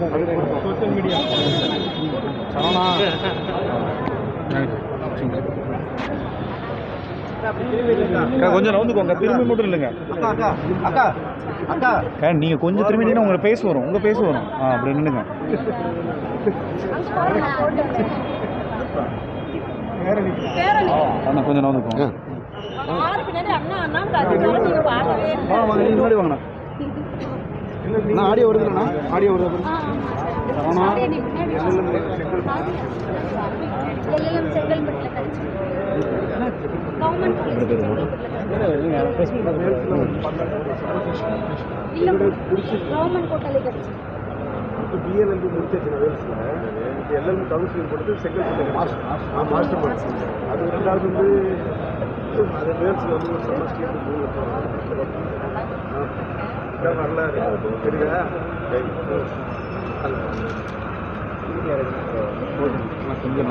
Social media Saravana அக்கா கொஞ்சம் நவுந்துக்கோங்க திரும்பி மட்டும் இல்லைங்க அக்கா அக்கா நீங்கள் கொஞ்சம் திரும்பிட்டீங்கன்னா உங்களை பேச வரும். உங்கள் பேச வரும். ஆ அப்படி நின்றுங்க அண்ணா கொஞ்சம் நவுந்துக்கோங்க நீங்க முன்னாடி வாங்கண்ணா. அண்ணா ஆடியோ வருதுண்ணா ஆடியோ வருது பிஎல்எல்பி முடிச்சிருச்சு வேல்ஸில் எல்எல்பி கவுன்சிலிங் கொடுத்து மாஸ்டர் மாஸ்டர் பண்ணேன் அது ரெண்டாவது வந்து அது வேல்ஸில் வந்து ஒரு செமஸ்டர் நல்லா இருக்கு சரியா? கொஞ்சம்